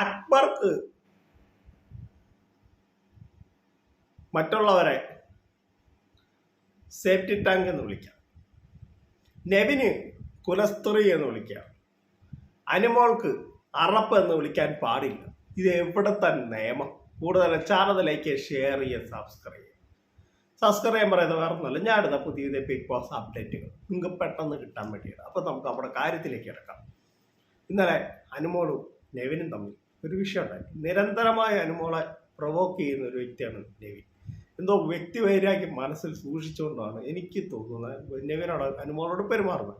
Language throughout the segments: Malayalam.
അക്ബർക്ക് മറ്റുള്ളവരെ സേഫ്റ്റി ടാങ്ക് എന്ന് വിളിക്കാം. നെവിന് കുലസ്ത്രീ എന്ന് വിളിക്കാം. അനുമോൾക്ക് അറപ്പ് എന്ന് വിളിക്കാൻ പാടില്ല. ഇത് എവിടത്തെ നിയമം? കൂടുതൽ ചാനലിലേക്ക് ഷെയർ ചെയ്യുക സബ്സ്ക്രൈബ് ചെയ്യുക. സബ്സ്ക്രൈബ് ചെയ്യാൻ പറയുന്നത് വേറെ ഒന്നല്ല ഞാൻ എടുത്ത പുതിയ ബിഗ് ബോസ് അപ്ഡേറ്റുകൾ നിങ്ങൾക്ക് പെട്ടെന്ന് കിട്ടാൻ വേണ്ടിയാണ്. അപ്പോൾ നമുക്ക് നമ്മുടെ കാര്യത്തിലേക്ക് കിടക്കാം. ഇന്നലെ അനുമോളും നെവിനും തമ്മിൽ ഒരു വിഷയം ഉണ്ടായി നിരന്തരമായ അനുമോളെ പ്രൊവോക്ക് ചെയ്യുന്ന ഒരു വ്യക്തിയാണ് നെവിൻ. എന്തോ വ്യക്തി വൈരാഗ്യം മനസ്സിൽ സൂക്ഷിച്ചുകൊണ്ടാണ് എനിക്ക് തോന്നുന്നത് നെവിനോട് അനുമോളോട് പെരുമാറുന്നത്.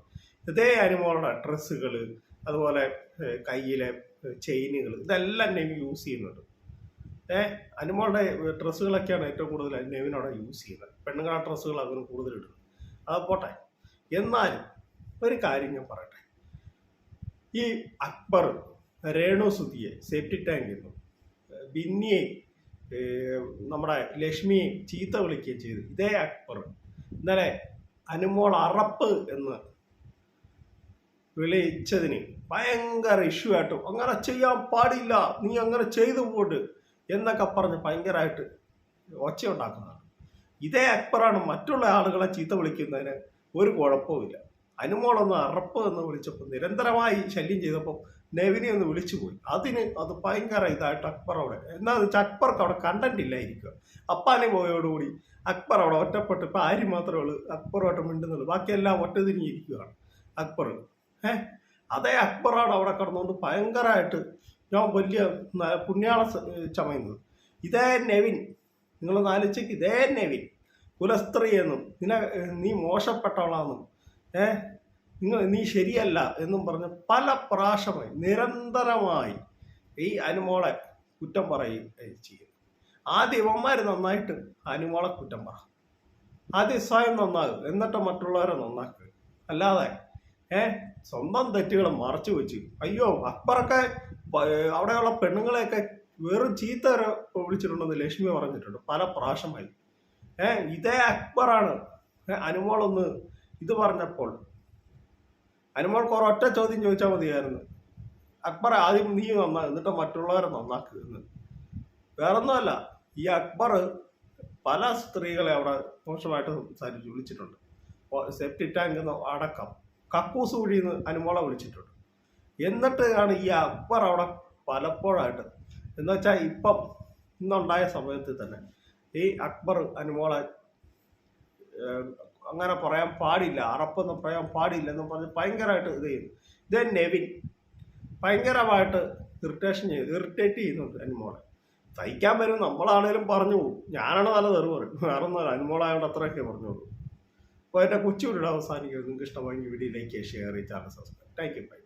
ഇതേ അനുമോളുടെ ഡ്രസ്സുകൾ അതുപോലെ കയ്യിലെ ചെയിനുകൾ ഇതെല്ലാം നെവി യൂസ് ചെയ്യുന്നുണ്ട്. ഏ അനുമോളുടെ ഡ്രസ്സുകളൊക്കെയാണ് ഏറ്റവും കൂടുതൽ നെവിനോടെ യൂസ് ചെയ്യുന്നത്. പെണ്ണുങ്ങളുടെ ഡ്രസ്സുകൾ അവന് കൂടുതൽ ഇടുന്നത്. അത് പോട്ടെ. എന്നാലും ഒരു കാര്യം ഞാൻ പറയട്ടെ. ഈ അക്ബർ രേണു സുതിയെ സേഫ്റ്റി ടാങ്ക് എന്നും. ബിന്നിയെ നമ്മുടെ ലക്ഷ്മിയെ ചീത്ത വിളിക്കുകയും ചെയ്തു. ഇതേ അക്ബർ ഇന്നലെ അനുമോൾ അറപ്പ് എന്ന് വിളിച്ചതിന് ഭയങ്കര ഇഷ്യൂ ആയിട്ട് അങ്ങനെ ചെയ്യാൻ പാടില്ല നീ അങ്ങനെ ചെയ്തു പോട്ട് എന്നൊക്കെ പറഞ്ഞ് ഭയങ്കരമായിട്ട് ഒച്ചയുണ്ടാക്കുന്നതാണ്. ഇതേ അക്ബറാണ് മറ്റുള്ള ആളുകളെ ചീത്ത വിളിക്കുന്നതിന് ഒരു കുഴപ്പവുമില്ല. അനുമോളൊന്ന് അറപ്പ് എന്ന് വിളിച്ചപ്പോൾ നിരന്തരമായി ശല്യം ചെയ്തപ്പോൾ നെവിനെ ഒന്ന് വിളിച്ചു പോയി. അതിന് അത് ഭയങ്കര ഇതായിട്ട് അക്ബർ അവിടെ എന്നാൽ അക്ബർക്ക് അവിടെ കണ്ടന്റ് ഇല്ലായിരിക്കുക. അപ്പാനെ പോയോടുകൂടി അക്ബർ അവിടെ ഒറ്റപ്പെട്ട് ഇപ്പം ആര് മാത്രമേ ഉള്ളൂ? അക്ബറുമായിട്ട് മിണ്ടുന്നുള്ളൂ. ബാക്കിയെല്ലാം ഒറ്റ അക്ബർ. ഏ? അതേ അക്ബറാണ് അവിടെ കിടന്നുകൊണ്ട് ഭയങ്കരമായിട്ട് ഞാൻ വലിയ പുണ്യാള ചമയുന്നത്. ഇതേ നെവിൻ നിങ്ങൾ നാലിച്ചയ്ക്ക് ഇതേ നെവിൻ കുലസ്ത്രീയെന്നും നിന നീ മോശപ്പെട്ടവളാണെന്നും ഏ? നിങ്ങൾ നീ ശരിയല്ല എന്നും പറഞ്ഞ് പല പ്രാവശ്യമായി നിരന്തരമായി ഈ അനുമോളെ കുറ്റം പറയുകയും ചെയ്യും ആദ്യം ഇവന്മാർ നന്നായിട്ട് അനുമോളെ കുറ്റം പറ. ആദ്യം സ്വയം നന്നാകും എന്നിട്ട് മറ്റുള്ളവരെ നന്നാക്കുക അല്ലാതെ ഏ? സ്വന്തം തെറ്റുകൾ മറച്ചു വെച്ച് അയ്യോ അക്ബറൊക്കെ അവിടെയുള്ള പെണ്ണുങ്ങളെയൊക്കെ വെറും ചീത്ത വിളിച്ചിട്ടുണ്ടെന്ന് ലക്ഷ്മി പറഞ്ഞിട്ടുണ്ട് പല പ്രാവശ്യമായി. ഏ? ഇതേ അക്ബറാണ്. അനുമോളൊന്ന് ഇത് പറഞ്ഞപ്പോൾ. അനുമോൾക്ക് ഒറ്റ ചോദ്യം ചോദിച്ചാൽ മതിയായിരുന്നു. അക്ബർ ആദ്യം നീ നന്നാ എന്നിട്ട് മറ്റുള്ളവരെ നന്നാക്കുക എന്ന്. വേറൊന്നുമല്ല ഈ അക്ബർ പല സ്ത്രീകളെ അവിടെ മോശമായിട്ട് സംസാരിച്ച് വിളിച്ചിട്ടുണ്ട്. സെപ്റ്റി ടാങ്ക് അടക്കം കക്കൂസ് കുഴിന്ന് അനുമോളെ വിളിച്ചിട്ടുണ്ട്. ആണ് ഈ അക്ബർ അവിടെ പലപ്പോഴായിട്ട് എന്ന് വെച്ചാൽ ഇപ്പം ഇന്നുണ്ടായ സമയത്ത് തന്നെ ഈ അക്ബർ അനുമോളെ അങ്ങനെ പറയാൻ പാടില്ല അറപ്പെന്ന് പറയാൻ പാടില്ല എന്ന് പറഞ്ഞ് ഭയങ്കരമായിട്ട് ഇത് ചെയ്തു ദെൻ നെവിൻ ഭയങ്കരമായിട്ട് ഇറിറ്റേഷൻ ചെയ്തു ഇറിറ്റേറ്റ് ചെയ്യുന്നുണ്ട് അനുമോളെ. തയ്ക്കാൻ വരും നമ്മളാണേലും പറഞ്ഞു പോകും. ഞാനാണ് നല്ല തെറി പറയും. വേറെ ഒന്നും അനുമോളായോണ്ട് അത്രയൊക്കെ പറഞ്ഞോളൂ. അപ്പോൾ എന്റെ കൊച്ചു വീട് അവസാനിക്കും നിങ്ങൾക്ക് ഇഷ്ടമായെങ്കിൽ ചെയ്യുക ഷെയർ ചെയ്യുക channel subscribe thank you bye